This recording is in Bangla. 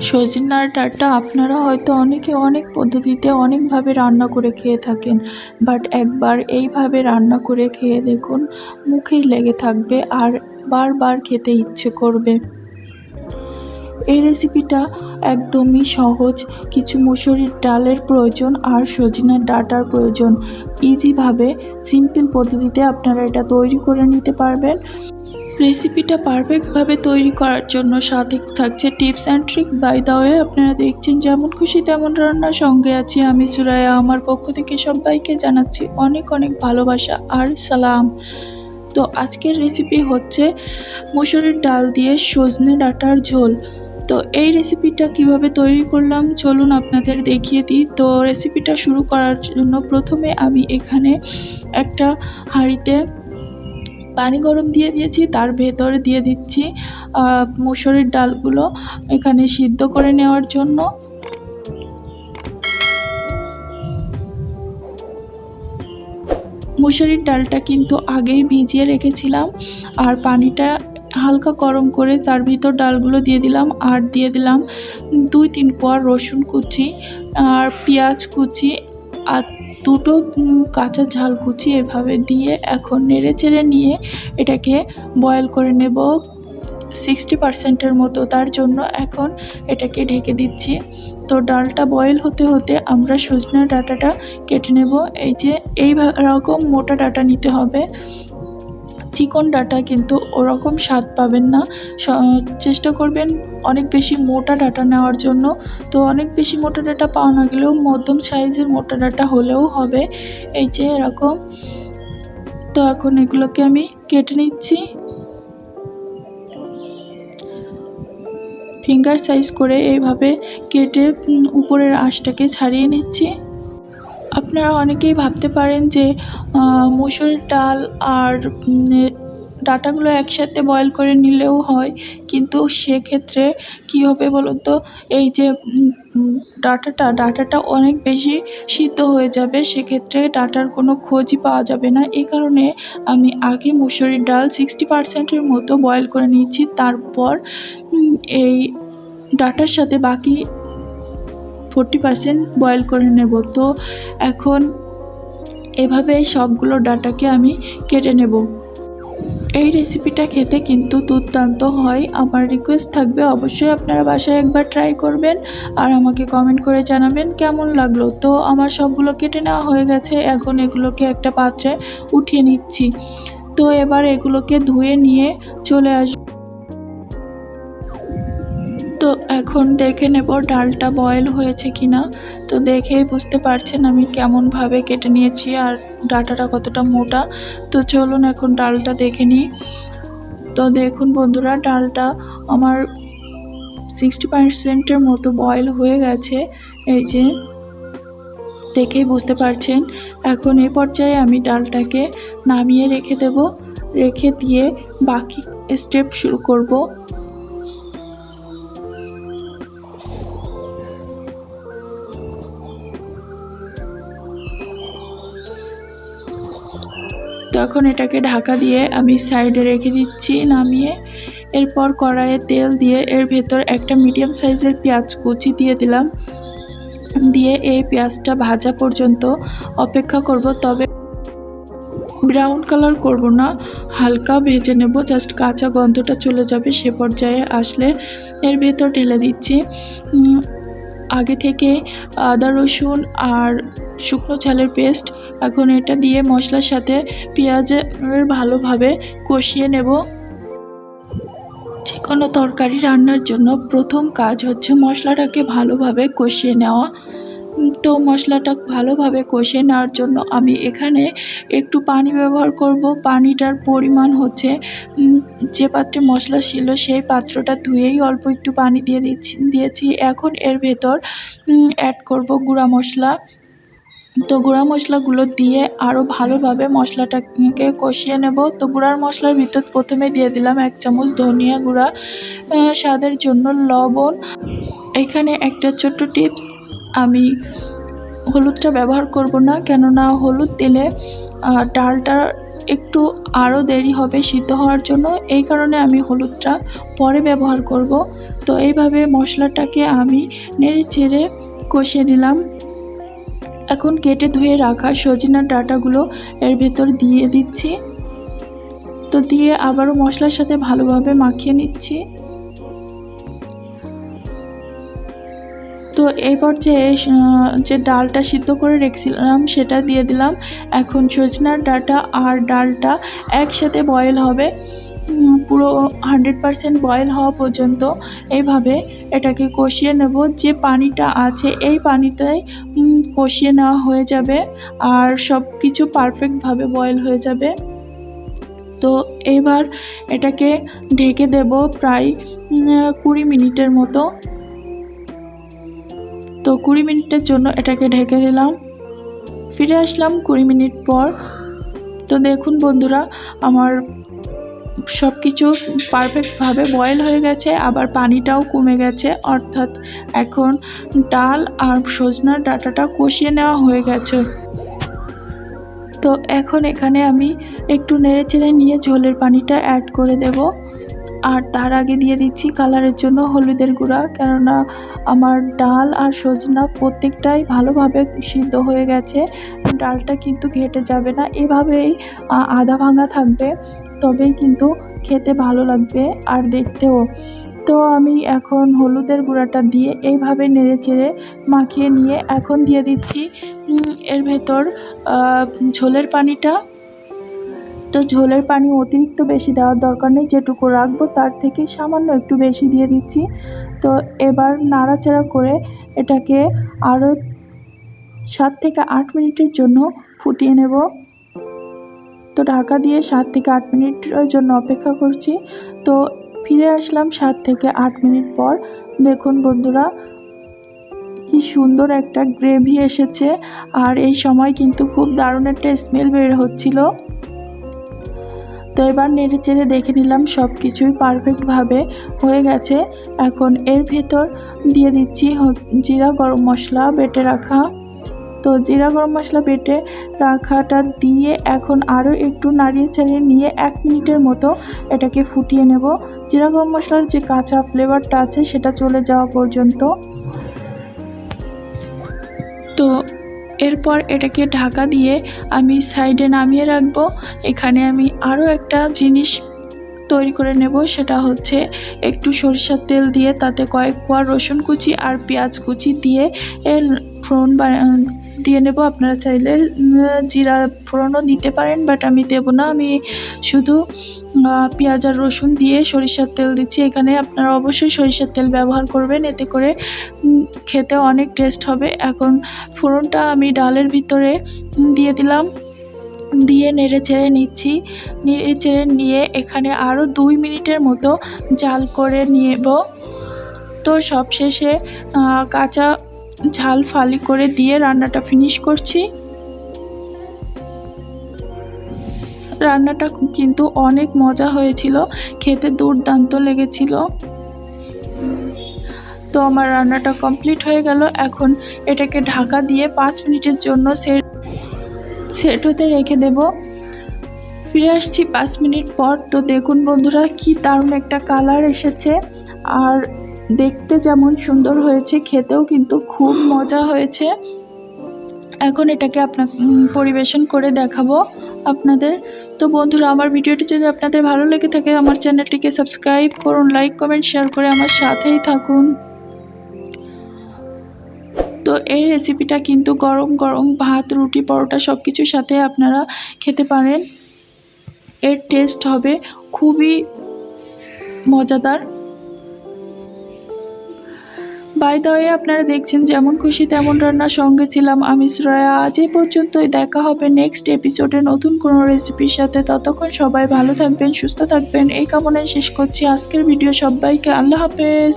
সজনার ডাঁটা আপনারা হয়তো অনেকে অনেক পদ্ধতিতে অনেকভাবে রান্না করে খেয়ে থাকেন বাট একবার এইভাবে রান্না করে খেয়ে দেখুন, মুখেই লেগে থাকবে আর বারবার খেতে ইচ্ছে করবে। এই রেসিপিটা একদমই সহজ, কিছু মুসুরির ডালের প্রয়োজন আর সজনার ডাটার প্রয়োজন। ইজিভাবে সিম্পল পদ্ধতিতে আপনারা এটা তৈরি করে নিতে পারবেন। রেসিপিটা পারফেক্টভাবে তৈরি করার জন্য সাথে থাকছে tips and trick. By the way আপনারা দেখছেন যেমন খুশি তেমন রান্নার সঙ্গে আছি আমি সুরায়া আমার পক্ষ থেকে সবাইকে জানাচ্ছি অনেক অনেক ভালোবাসা আর সালাম। তো আজকের রেসিপি হচ্ছে মুসুরির ডাল দিয়ে সজনে ডাঁটার ঝোল। তো এই রেসিপিটা কীভাবে তৈরি করলাম চলুন আপনাদের দেখিয়ে দিই। তো রেসিপিটা শুরু করার জন্য প্রথমে আমি এখানে একটা হাঁড়িতে পানি গরম দিয়ে দিয়েছি, তার ভেতরে দিয়ে দিচ্ছি মুসুরির ডালগুলো এখানে সিদ্ধ করে নেওয়ার জন্য। মুসুরির ডালটা কিন্তু আগেই ভিজিয়ে রেখেছিলাম, আর পানিটা হালকা গরম করে তার ভিতর ডালগুলো দিয়ে দিলাম, আর দিয়ে দিলাম দুই তিন কোয়া রসুন কুচি, আর পেঁয়াজ কুচি, আর দুটো কাঁচা ঝাল কুচি এভাবে দিয়ে এখন নেড়ে চেড়ে নিয়ে এটাকে বয়েল করে নেব। সিক্সটি পার্সেন্টের মতো, তার জন্য এখন এটাকে ঢেকে দিচ্ছি। তো ডালটা বয়েল হতে হতে আমরা সজনা ডাটাটা কেটে নেব। এই যে এই রকম মোটা ডাটা নিতে হবে। চিকন ডাটা কিন্তু ওরকম স্বাদ পাবেন না। চেষ্টা করবেন অনেক বেশি মোটা ডাটা নেওয়ার জন্য। তো অনেক বেশি মোটা ডাটা পাওয়া না গেলেও মধ্যম সাইজের মোটা ডাটা হলেও হবে। এই যে এরকম। তো এখন এগুলোকে আমি কেটে নিচ্ছি। ফিঙ্গার সাইজ করে এইভাবে কেটে উপরের আঁশটাকে ছাড়িয়ে নিচ্ছি। আপনারা অনেকেই ভাবতে পারেন যে আহ, মুসুরির ডাল আর ডাটাগুলো একসাথে বয়েল করে নিলেও হয়। কিন্তু সেক্ষেত্রে কী হবে বলুন তো এই যে ডাঁটাটা ডাঁটাটা অনেক বেশি সিদ্ধ হয়ে যাবে সেক্ষেত্রে ডাটার কোনো খোঁজই পাওয়া যাবে না। এই কারণে আমি আগে মুসুরির ডাল সিক্সটি পার্সেন্টের মতো বয়েল করে নিয়েছি। তারপর এই ডাটার সাথে বাকি ফোরটি পার্সেন্ট বয়েল করে নেব। তো এখন এভাবে সবগুলো ডাটাকে আমি কেটে নেব। এই রেসিপিটা খেতে কিন্তু দুর্দান্ত হয়। আমার রিকোয়েস্ট থাকবে অবশ্যই আপনারা বাসায় একবার ট্রাই করবেন আর আমাকে কমেন্ট করে জানাবেন কেমন লাগল। তো আমার সবগুলো কেটে নেওয়া হয়ে গেছে। এখন এগুলোকে একটা পাত্রে উঠিয়ে নিচ্ছি। তো এবার এগুলোকে ধুয়ে নিয়ে চলে আসব এখন দেখে নেব ডালটা বয়েল হয়েছে কি না তো দেখেই বুঝতে পারছেন আমি কেমনভাবে কেটে নিয়েছি আর ডাটাটা কতটা মোটা। তো চলুন এখন ডালটা দেখে নিই। তো দেখুন বন্ধুরা, ডালটা আমার সিক্সটি পার্সেন্টের মতো বয়েল হয়ে গেছে। এই যে, দেখেই বুঝতে পারছেন। এখন এই পর্যায়ে আমি ডালটাকে নামিয়ে রেখে দেব। রেখে দিয়ে বাকি স্টেপ শুরু করব। তখন এটাকে ঢাকা দিয়ে আমি সাইডে রেখে দিচ্ছি নামিয়ে, এরপর কড়াইয়ে তেল দিয়ে এর ভেতর একটা মিডিয়াম সাইজের পেঁয়াজ কুচি দিয়ে দিলাম। দিয়ে এই পেঁয়াজটা ভাজা পর্যন্ত অপেক্ষা করব, তবে ব্রাউন কালার করব না। হালকা ভেজে নেব জাস্ট কাঁচা গন্ধটা চলে যাবে সে পর্যায়ে আসলে এর ভেতর ঢেলে দিচ্ছি। আগে থেকে আদা, রসুন আর শুকনো ঝালের পেস্ট এখন এটা দিয়ে মশলার সাথে পেঁয়াজের ভালোভাবে কষিয়ে নেব। যে কোনো তরকারি রান্নার জন্য প্রথম কাজ হচ্ছে মশলাটাকে ভালোভাবে কষিয়ে নেওয়া। তো মশলাটা ভালোভাবে কষিয়ে নেওয়ার জন্য আমি এখানে একটু পানি ব্যবহার করব। পানিটার পরিমাণ হচ্ছে যে পাত্রে মশলা ছিল সেই পাত্রটা ধুয়েই অল্প একটু পানি দিয়ে দিচ্ছি, দিয়েছি। এখন এর ভেতর অ্যাড করব গুঁড়া মশলা। তো গুঁড়া মশলাগুলো দিয়ে আরও ভালোভাবে মশলাটাকে কষিয়ে নেব। তো গুঁড়ার মশলার ভিতর প্রথমে দিয়ে দিলাম এক চামচ ধনিয়া গুঁড়া স্বাদের জন্য লবণ। এখানে একটা ছোট্ট টিপস, আমি হলুদটা ব্যবহার করব না, কেননা হলুদ দিলে ডালটা একটু আরও দেরি হবে সিদ্ধ হওয়ার জন্য। এই কারণে আমি হলুদটা পরে ব্যবহার করব। তো এইভাবে মশলাটাকে আমি নেড়ে ছেড়ে কষিয়ে নিলাম। এখন কেটে ধুয়ে রাখা সজিনা ডাটাগুলো এর ভেতর দিয়ে দিচ্ছি। তো দিয়ে আবারও মশলার সাথে ভালোভাবে মাখিয়ে নিচ্ছি। তো এই পর্যায়ে যে ডালটা সিদ্ধ করে রেখেছিলাম, সেটা দিয়ে দিলাম। এখন সজনার ডাটা আর ডালটা একসাথে বয়েল হবে। পুরো হান্ড্রেড পারসেন্ট বয়েল হওয়া পর্যন্ত এইভাবে এটাকে কষিয়ে নেব। যে পানিটা আছে, এই পানিটাই কষিয়ে নেওয়া হয়ে যাবে আর সব কিছু পারফেক্টভাবে বয়েল হয়ে যাবে। তো এবার এটাকে ঢেকে দেব প্রায় কুড়ি মিনিটের মতো। তো কুড়ি মিনিটের জন্য এটাকে ঢেকে দিলাম। ফিরে আসলাম কুড়ি মিনিট পর। তো দেখুন বন্ধুরা, আমার সব কিছু পারফেক্টভাবে বয়েল হয়ে গেছে, আবার পানিটাও কমে গেছে। অর্থাৎ এখন ডাল আর সজনার ডাটাটা কষিয়ে নেওয়া হয়ে গেছে। তো এখন এখানে আমি একটু নেড়ে চেড়ে নিয়ে ঝোলের পানিটা অ্যাড করে দেব। আর তার আগে দিয়ে দিচ্ছি কালারের জন্য হলুদের গুঁড়া, কেননা আমার ডাল আর সজনা প্রত্যেকটাই ভালোভাবে সিদ্ধ হয়ে গেছে। ডালটা কিন্তু ঘেটে যাবে না, এভাবেই আধা ভাঙা থাকবে, তবেই কিন্তু খেতে ভালো লাগবে আর দেখতেও। তো আমি এখন হলুদের গুঁড়াটা দিয়ে এইভাবে নেড়ে চেড়ে মাখিয়ে নিয়ে এখন দিয়ে দিচ্ছি এর ভেতর ঝোলের পানিটা তো ঝোলের পানি অতিরিক্ত বেশি দেওয়ার দরকার নেই, যেটুকু রাখব তার থেকে সামান্য একটু বেশি দিয়ে দিচ্ছি। তো এবার নাড়াচাড়া করে এটাকে আরও সাত থেকে আট মিনিটের জন্য ফুটিয়ে নেব। তো ঢাকা দিয়ে সাত থেকে আট মিনিটের জন্য অপেক্ষা করছি। তো ফিরে আসলাম সাত থেকে আট মিনিট পর। দেখুন বন্ধুরা, কি সুন্দর একটা গ্রেভি এসেছে। আর এই সময় কিন্তু খুব দারুণ একটা স্মেল বের হচ্ছিল। তো এবার নেড়ে চেড়ে দেখে নিলাম সব কিছুই পারফেক্টভাবে হয়ে গেছে। এখন এর ভেতর দিয়ে দিচ্ছি জিরা গরম মশলা বেটে রাখা। তো জিরা গরম মশলা বেটে রাখাটা দিয়ে এখন আরও একটু নাড়িয়ে চাড়িয়ে নিয়ে এক মিনিটের মতো এটাকে ফুটিয়ে নেব। জিরা গরম মশলার যে কাঁচা ফ্লেভারটা আছে সেটা চলে যাওয়া পর্যন্ত। তো এরপর এটাকে ঢাকা দিয়ে আমি সাইডে নামিয়ে রাখব। এখানে আমি আরও একটা জিনিস তৈরি করে নেব, সেটা হচ্ছে একটু সরিষার তেল দিয়ে তাতে কয়েক কোয়া রসুন কুচি আর পেঁয়াজ কুচি দিয়ে ফোড়ন দিয়ে নেব। আপনারা চাইলে জিরা ফোড়নও দিতে পারেন বাট আমি দেবো না। আমি শুধু পেঁয়াজ আর রসুন দিয়ে সরিষার তেল দিচ্ছি। এখানে আপনারা অবশ্যই সরিষার তেল ব্যবহার করবেন। এতে করে খেতে অনেক টেস্ট হবে। এখন ফোড়নটা আমি ডালের ভিতরে দিয়ে দিলাম। দিয়ে নেড়ে চেড়ে নিচ্ছি। নেড়ে চেড়ে নিয়ে এখানে আরও দুই মিনিটের মতো জাল করে নেব। তো সবশেষে কাঁচা ঝাল ফালি করে দিয়ে রান্নাটা ফিনিশ করছি। রান্নাটা কিন্তু অনেক মজা হয়েছিল, খেতে দুর্দান্ত লেগেছিল। তো আমার রান্নাটা কমপ্লিট হয়ে গেল, এখন এটাকে ঢাকা দিয়ে পাঁচ মিনিটের জন্য সেট হতে রেখে দেব। ফিরে আসছি পাঁচ মিনিট পর, তো দেখুন বন্ধুরা কি দারুণ একটা কালার এসেছে। আর দেখতে যেমন সুন্দর হয়েছে, খেতেও কিন্তু খুব মজা হয়েছে। এখন এটাকে আপনার পরিবেশন করে দেখাবো আপনাদের। তো বন্ধুরা, আমার ভিডিওটি যদি আপনাদের ভালো লেগে থাকে, আমার চ্যানেলটিকে সাবস্ক্রাইব করুন, লাইক, কমেন্ট, শেয়ার করে আমার সাথেই থাকুন। তো এই রেসিপিটা কিন্তু গরম গরম ভাত, রুটি, পরোটা সব কিছুর সাথে আপনারা খেতে পারেন। এর টেস্ট হবে খুবই মজাদার। বাই আপনারা দেখছেন যেমন খুশি, তেমন রান্নার সঙ্গে ছিলাম আমি শ্রয়া। আজ এই পর্যন্তই, দেখা হবে নেক্সট এপিসোডে নতুন কোনো রেসিপির সাথে। ততক্ষণ সবাই ভালো থাকবেন, সুস্থ থাকবেন। এই কামনায় শেষ করছি। আজকের ভিডিও সবাইকে আল্লাহ হাফেজ।